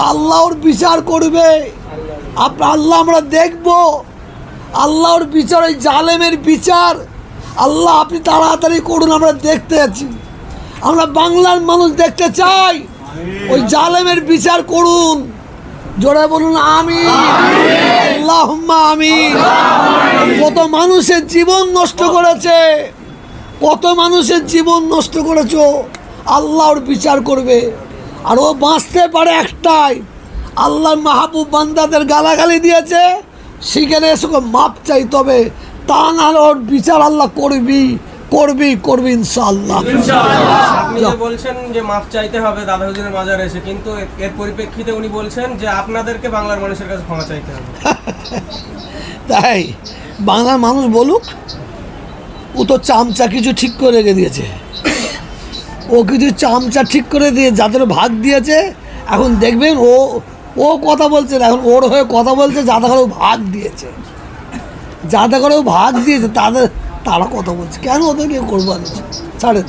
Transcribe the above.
আল্লাহর বিচার করবে। আপনার আল্লাহ আমরা দেখব। আল্লাহর বিচার, ওই জালেমের বিচার। আল্লাহ আপনি তাড়াতাড়ি করুন, আমরা দেখতে আছি। আমরা বাংলার মানুষ দেখতে চাই। ওই জালেমের বিচার করুন। জোরে বলুন আমি আল্লাহ আমি কত মানুষের জীবন নষ্ট করেছে। কত মানুষের জীবন নষ্ট করেছ। আল্লাহর বিচার করবে। আর ও বাঁচতে পারে একটাই। আল্লাহ মাহবুব বান্দাদের গালাগালি দিয়েছে। সেখানে এসে মাপ চাই তবে। তা না ওর বিচার আল্লাহ করবি করবি করবি ইনশাআল্লাহ। বলছেন যে মাপ চাইতে হবে দাদা হুজুরের মাজারে এসে কিন্তু এর- এর পরিপ্রেক্ষিতে উনি বলছেন যে আপনাদেরকে বাংলার মানুষের কাছে ক্ষমা চাইতে হবে। তাই বাংলার মানুষ বলুক ও তো চামচা কিছু ঠিক করে রেখে দিয়েছে। ও কিছু চামচা ঠিক করে দিয়ে যাদের ভাগ দিয়েছে, এখন দেখবেন ও ও কথা বলছে না, এখন ওর হয়ে কথা বলছে যাদের করে ভাগ দিয়েছে। যাদের করে ভাগ দিয়েছে, তাদের, তারা কথা বলছে। কেন ওদের নিয়ে করব ছাড়েন।